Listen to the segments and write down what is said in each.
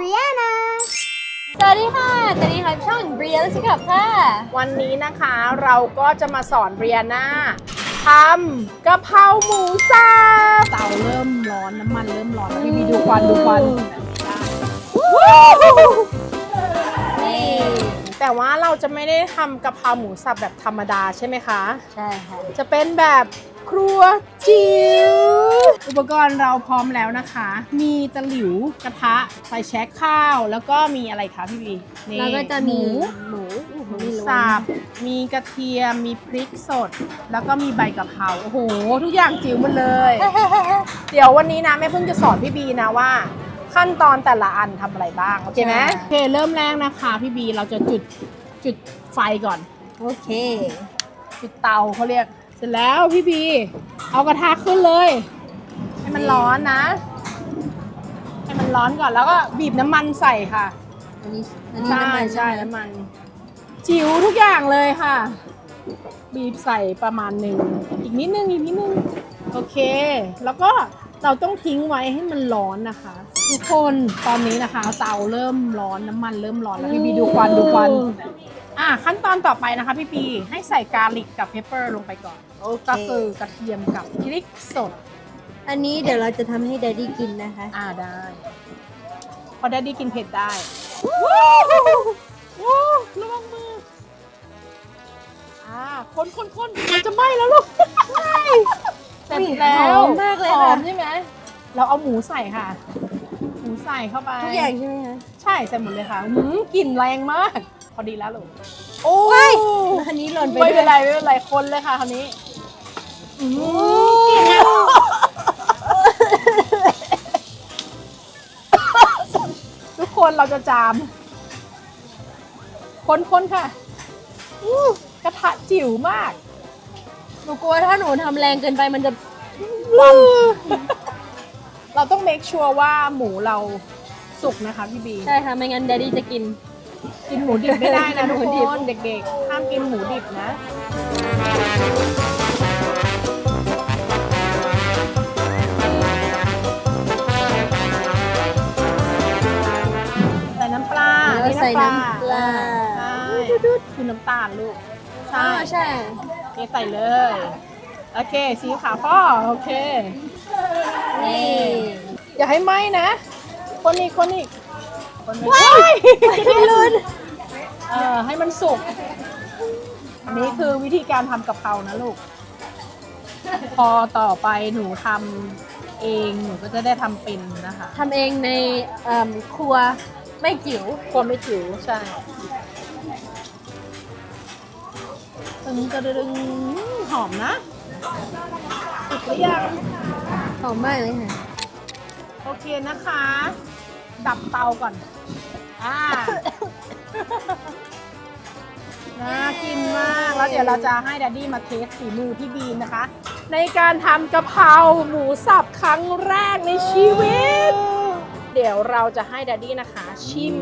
Brianna สวัสดีค่ะตอนนี้ค่ะช่อง Brianna สิครับค่ะ วันนี้นะคะเราก็จะมาสอนเรียนาทำกะเพราหมูสับเตาเริ่มร้อนน้ำมันเริ่มร้อนแล้วพี่บีดูควันดูควันนี่แต่ว่าเราจะไม่ได้ทำกะเพราหมูสับแบบธรรมดาใช่ไหมคะ ใช่ค่ะ จะเป็นแบบ ครัวจิ๋วอุปกรณ์เราพร้อมแล้วนะคะ มีตะหลิวกระทะไฟแช็คข้าว แล้วก็มีอะไรคะพี่บีนี่แล้วก็จะมีหมูหมูหมูไม่รู้สับมีกระเทียมมีพริกสด แล้วก็มีใบกะเพราโอ้โห ทุกอย่างจิ๋วหมดเลย เดี๋ยววันนี้นะแม่เพิ่งจะสอนพี่บีนะว่าขั้นตอนแต่ละอันทำอะไรบ้าง โอเคไหมโอเค เริ่มแรกนะคะพี่บีเราจะจุดจุดไฟก่อน โอเค จุดเตาเขาเรียกเสร็จแล้วพี่บีเอากระทะขึ้นเลย ให้มันร้อนนะ ให้มันร้อนก่อนแล้วก็บีบน้ำมันใส่ค่ะอันนี้อันนี้น้ำมันใช่ใช่ไหมน้ำมัน จิ๋วทุกอย่างเลยค่ะ บีบใส่ประมาณหนึ่งอีกนิดนึงอีกนิดนึงโอเค แล้วก็เราต้องทิ้งไว้ให้มันร้อนนะคะ ทุกคนตอนนี้นะคะเตาเริ่มร้อนน้ำมันเริ่มร้อนแล้วพี่บีดูควันดูควัน อะขั้นตอนต่อไปนะคะพี่ปีให้ใส่กาลิกกับเพปเปอร์ลงไปก่อนโอเคก็คือกระเทียมกับพริกสด อันนี้เดี๋ยวเราจะทำให้ดดดี้กินนะคะ อ่าได้พอแดดดี้กินเผ็ดได้ว้าวว้าวระวังมือ อ่าคนคนคนมันจะไหม้แล้วลูกเสร็จแล้วหอมมากเลยหค่ะ อมใช่ไหมเราเอาหมูใส่ค่ะ หมูใส่เข้าไป ทุกอย่างใช่ไหมคะ ใช่ใส่หมดเลยค่ะหืมกลิ่นแรงมากพ อดีแล้วลูกโอ้ว้ายยอันนี้หล่นไปไม่เป็นด้วยไรไม่เป็นไรคนเลยค่ะคราวนี้อืมโอ้กลิ่นทุกคนเราจะจาม คนๆค่ะอู้กระทะจิ๋วมาก หนูกลัวถ้าหนูทำแรงเกินไปมันจะเราต้อง make sure ว่าหมูเราสุกนะคะพี่บี ใช่ค่ะ ไม่งั้นดดดี้จะกิน กินหมูดิบไม่ได้นะหมูทุกดิบคนเด็กๆห้ามกินหมูดิบนะใส่น้ำปลาแล้วก็ใส่น้ำปลาใช่คือน้ำตาลลูกอ๋ใช่อใช่โอเคใส่เลย โอเค สีขาวพ่อ โอเค นี่ อย่าให้ไหม้นะ คนอีกคนอีกคนอีก ว้ายไม่รุนเออให้มันสุก อันนี้คือวิธีการทำกะเพรานะลูก พอต่อไปหนูทำเองหนูก็จะได้ทำเป็นนะคะทำเองในเอิ่มครัวไม่จิ๋วคนไม่จิ๋วใช่ตึงกระดึงหอมนะสุกหรือยังหอมมากเลยค่ะ โอเคนะคะ ดับเตาก่อน อ่า น่ากินมาก แล้วเดี๋ยวเราจะให้แดดดี้มาเทสฝีมือพี่บีนนะคะ ในการทำกะเพราหมูสับครั้งแรกในชีวิต เดี๋ยวเราจะให้แดดดี้นะคะ ชิม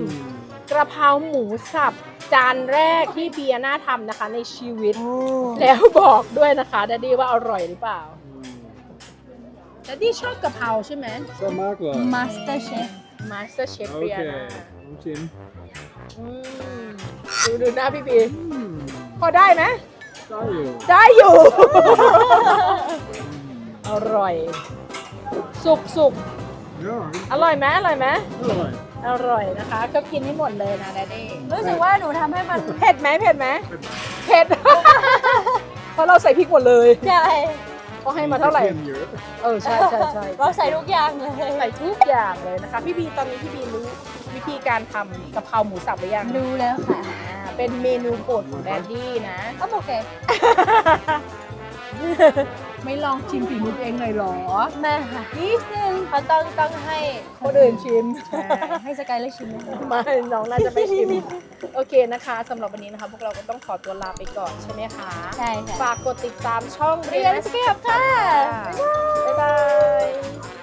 กระเพราหมูสับจานแรกที่เบียร์น่าทำนะคะในชีวิต แล้วบอกด้วยนะคะแดดดี้ว่าอร่อยหรือเปล่าแดดดี้ชอบกะเพราใช่ไหม Zo makkelijk. Master Chef Master Chef เบีย Oké, ร์นะ komt in. อืมดูดูหน้าพี่บีพอได้ไหม Daar joh. ได้อยู่ อร่อย สุกสุก Ja, อร่อยไหมอร่อยไหม mooi. อร่อยนะคะ ก็กินให้หมดเลยนะแดดดี้รู้สึกว่าหนูทำให้มันเผ็ดไหมเผ็ดไหมเผ็ด เพราะเราใส่พริกหมดเลย ใช่ เขาให้มาเท่าไหร่ Begin hier. เออใช่ใช่ใช่เราใส่ทุกอย่างเลยใส่ทุกอย่างเลยนะคะ พี่บีตอนนี้พี่บีรู้วิธีการทำกะเพราหมูสับหรือยังดูแล้วค่ะอ่าเป็นเมนูโปรดของแดดดี้นะ ก็โอเค ไม่ลองชิมฝีมือตัวเองหน่อยเหรอ แม่ค่ะนิดนึงเขาต้องต้องให้คนอื่นชิม ให้สกายเลือกชิมนะคะไม่น้องน่าจะไม่ชิม โอเคนะคะสำหรับวันนี้นะคะ พวกเราก็ต้องขอตัวลาไปก่อนใช่ไหมคะ ใช่ค่ะ ฝากกดติดตามช่องเรียนสเก็ตค่ะ บ๊ายบาย